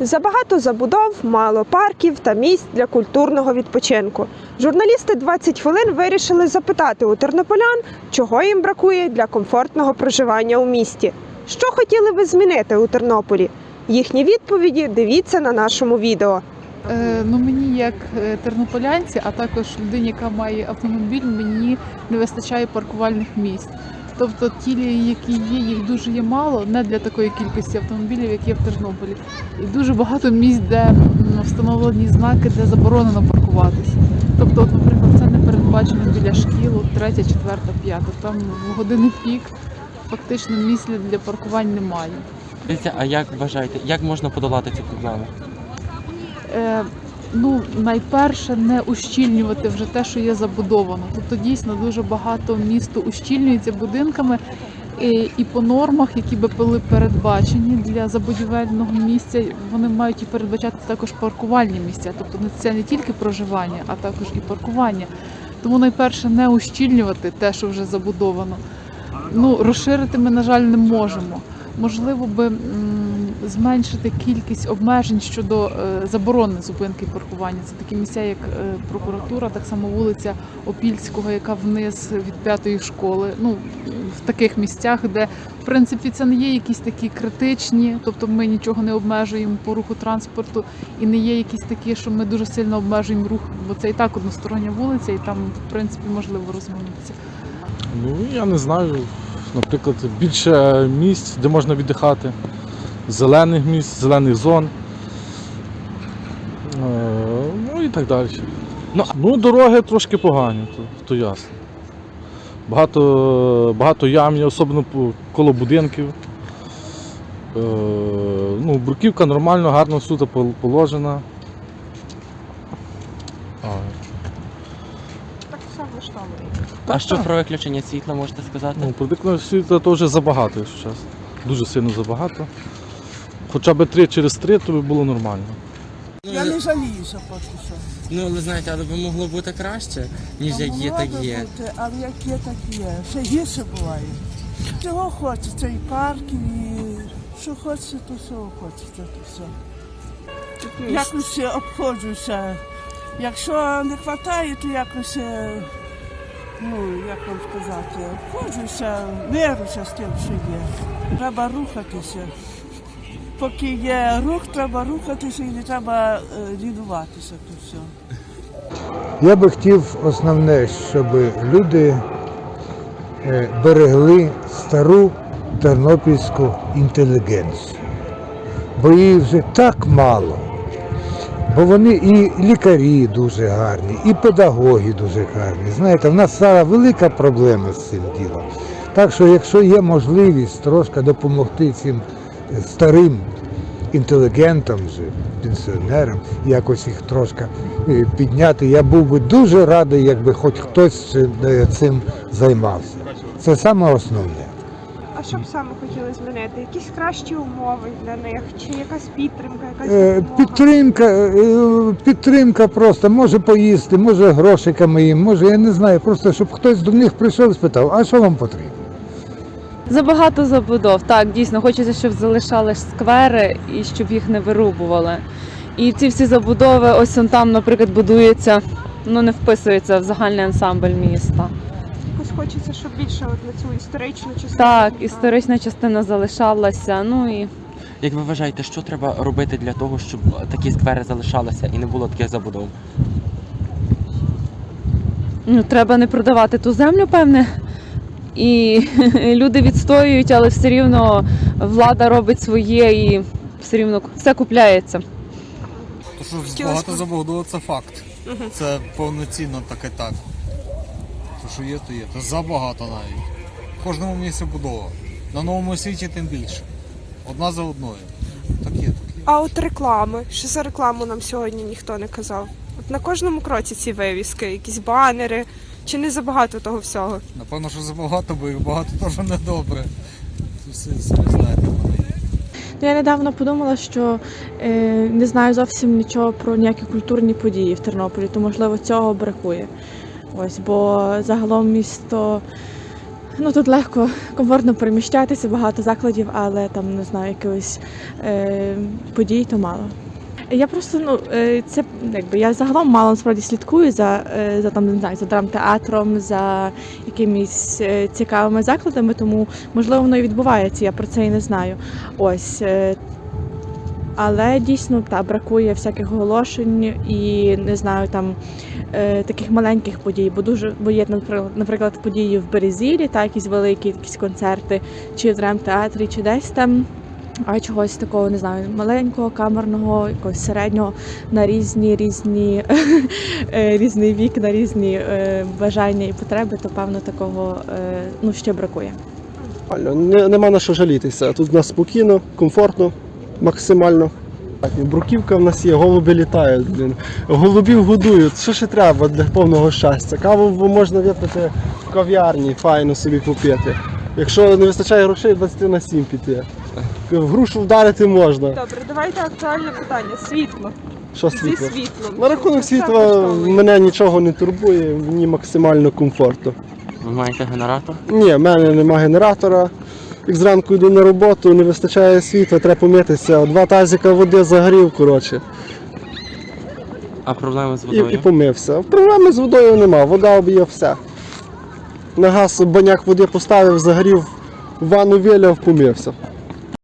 Забагато забудов, мало парків та місць для культурного відпочинку. Журналісти 20 хвилин вирішили запитати у тернополян, чого їм бракує для комфортного проживання у місті. Що хотіли би змінити у Тернополі? Їхні відповіді дивіться на нашому відео. Е, ну мені як е, тернополянці, а також людині, яка має автомобіль, мені не вистачає паркувальних місць. Тобто ті, які є, їх дуже є мало, не для такої кількості автомобілів, як є в Тернополі. І дуже багато місць, де встановлені знаки, де заборонено паркуватися. Тобто, от, наприклад, це не передбачено біля шкіл, третя, четверта, п'ята. Там в години пік фактично місць для паркувань немає. А як вважаєте, як можна подолати цю проблему? Е, ну, найперше, не ущільнювати вже те, що є забудовано. Тобто дійсно дуже багато місто ущільнюється будинками. І, і по нормах, які би були передбачені для забудівельного місця, вони мають і передбачати також паркувальні місця. Тобто це не тільки проживання, а також і паркування. Тому найперше не ущільнювати те, що вже забудовано. Ну, розширити ми, на жаль, не можемо. Можливо би зменшити кількість обмежень щодо е, заборони зупинки і паркування. Це такі місця, як е, прокуратура, так само вулиця Опільського, яка вниз від п'ятої школи. Ну в таких місцях, де в принципі це не є якісь такі критичні, тобто ми нічого не обмежуємо по руху транспорту, і не є якісь такі, що ми дуже сильно обмежуємо рух, бо це і так одностороння вулиця, і там в принципі можливо розминутися. Ну, я не знаю. Наприклад, більше місць, де можна віддихати, зелених місць, зелених зон. Е, Ну і так далі. Ну, Ну, дороги трошки погані, то, то ясно. Багато, багато ям, особливо коло будинків. Е, ну, бруківка нормально, гарно пол- положена. А, Так все влаштовує. А що про виключення світла можете сказати? Ну, продиктивного світла то вже забагато, якщо чесно. Дуже сильно забагато. Хоча б три через три, то би було нормально. Я не жаліюся поки що. Ну, ви знаєте, але би могло бути краще, ніж як є, так є. Бути, але як є, так є. Ще гірше буває. Чого хочеться, і парків, і що хочеться, то все хочеться, то все. Якось е, обходжуся. Якщо не вистачає, то якось, е, ну, як вам сказати, обходжуся, мирюся з тим, що є. Треба рухатися. Поки є рух, треба рухатися і не треба е, лінуватися, то все. Я би хотів основне, щоб люди е, берегли стару тернопільську інтелігенцію. Бо її вже так мало. Бо вони і лікарі дуже гарні, і педагоги дуже гарні. Знаєте, в нас зараз велика проблема з цим ділом. Так що, якщо є можливість трошки допомогти цим старим інтелігентам, пенсіонерам, якось їх трошки е, підняти, я був би дуже радий, якби хоч хтось цим- е, цим займався. Це саме основне. Що б саме хотіли змінити? Якісь кращі умови для них, чи якась підтримка, якась Е, допомога? Підтримка, е, підтримка просто, може поїсти, може грошиками їм, може, я не знаю, просто щоб хтось до них прийшов і спитав, а що вам потрібно? Забагато забудов. Так, дійсно, хочеться, щоб залишались сквери і щоб їх не вирубували. І ці всі забудови, ось он там, наприклад, будується, ну не вписується в загальний ансамбль міста. Хочеться, щоб більше от на цю історичну частину. Так, історична частина залишалася. Ну і Як ви вважаєте, що треба робити для того, щоб такі сквери залишалися і не було таких забудов? ну, треба не продавати ту землю, певне. І люди відстоюють, але все рівно влада робить своє і все рівно все купляється. То що багато забудова це факт. Це повноцінно таке так. Що є, то є. То забагато навіть. В кожному місці будова. На новому світі тим більше. Одна за одною. Так є, так є. А от реклами, що за рекламу нам сьогодні ніхто не казав. От на кожному кроці ці вивіски, якісь банери, чи не забагато того всього. Напевно, що забагато, бо їх багато теж недобре. Це все самі знаєте. Ну, Я недавно подумала, що е, не знаю зовсім нічого про ніякі культурні події в Тернополі, то можливо цього бракує. Ось, бо загалом місто Ну тут легко, комфортно переміщатися, багато закладів, але там не знаю, якихось е, подій то мало. Я просто ну е, це якби я загалом мало насправді слідкую за, е, за там не знаю за драмтеатром, за якимись е, цікавими закладами, тому можливо воно і відбувається. Я про це і не знаю. Ось. Але дійсно та бракує всяких оголошень і не знаю там е, таких маленьких подій, бо дуже бо є наприклад, події в Березілі, та якісь великі якісь концерти, чи в драмтеатрі, чи десь там. А чогось такого не знаю, маленького, камерного, якогось середнього на різні різні е, різний вік, на різні е, бажання і потреби, то певно такого е, ну ще бракує. Нема на що жалітися. Тут в нас спокійно, комфортно, максимально. Бруківка в нас є, голуби літають. Блін. Голубів годують. Що ще треба для повного щастя? Каву можна випити в кав'ярні, файно собі попити. Якщо не вистачає грошей, 20 на 7 піти. В грушу вдарити можна. Добре, давайте актуальне питання. Світло. Що Зі світло? світлом. На рахунок світла мене нічого не турбує, мені максимально комфортно. Ви маєте генератор? Ні, в мене нема генератора. Як зранку йду на роботу, не вистачає світла, треба помитися. Два тазика води загорів, коротше, А проблеми з і, водою? і помився. Проблеми з водою нема, вода об'є все. На газ баняк води поставив, загорів, ванну виляв, помився.